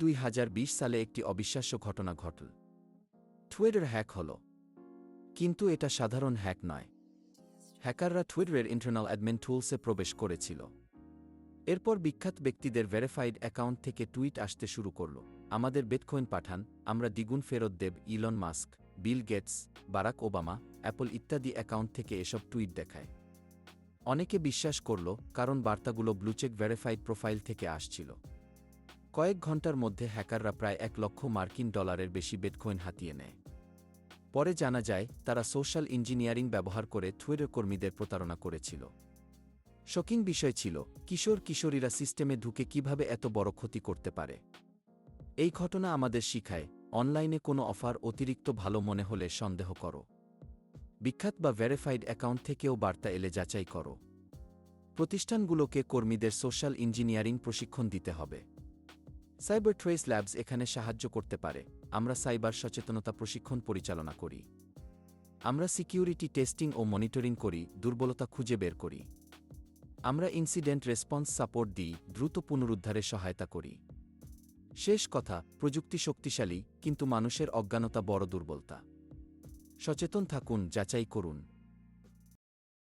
দুই হাজার বিশ সালে একটি অবিশ্বাস্য ঘটনা ঘটল। টুইটার হ্যাক হল। কিন্তু এটা সাধারণ হ্যাক নয়। হ্যাকাররা টুইটারের ইন্টারনাল অ্যাডমিন টুলসে প্রবেশ করেছিল। এরপর বিখ্যাত ব্যক্তিদের ভেরিফাইড অ্যাকাউন্ট থেকে টুইট আসতে শুরু করল। আমাদের বেটকয়েন পাঠান, আমরা দ্বিগুণ ফেরত দেব Elon Musk Bill Gates Barack Obama Apple ইত্যাদি অ্যাকাউন্ট থেকে এসব টুইট দেখায়। অনেকে বিশ্বাস করল, কারণ বার্তাগুলো ব্লুচেক ভেরিফাইড প্রোফাইল থেকে আসছিল। কয়েক ঘণ্টার মধ্যে হ্যাকাররা প্রায় এক লক্ষ মার্কিন ডলারের বেশি বেটকয়েন হাতিয়ে নেয়। পরে জানা যায়, তারা সোশ্যাল ইঞ্জিনিয়ারিং ব্যবহার করে টুইটার কর্মীদের প্রতারণা করেছিল। শকিং বিষয় ছিল, কিশোর কিশোরীরা সিস্টেমে ঢুকে কীভাবে এত বড় ক্ষতি করতে পারে? এই ঘটনা আমাদের শিখায়, অনলাইনে কোনো অফার অতিরিক্ত ভালো মনে হলে সন্দেহ করো। বিখ্যাত বা ভেরিফাইড অ্যাকাউন্ট থেকেও বার্তা এলে যাচাই করো। প্রতিষ্ঠানগুলোকে কর্মীদের সোশ্যাল ইঞ্জিনিয়ারিং প্রশিক্ষণ দিতে হবে। সাইবার ট্রেস ল্যাবস এখানে সাহায্য করতে পারে। আমরা সাইবার সচেতনতা প্রশিক্ষণ পরিচালনা করি। আমরা সিকিউরিটি টেস্টিং ও মনিটরিং করি, দুর্বলতা খুঁজে বের করি। আমরা ইনসিডেন্ট রেসপন্স সাপোর্ট দিই, দ্রুত পুনরুদ্ধারে সহায়তা করি। শেষ কথা, প্রযুক্তি শক্তিশালী, কিন্তু মানুষের অজ্ঞানতা বড় দুর্বলতা। সচেতন থাকুন, যাচাই করুন।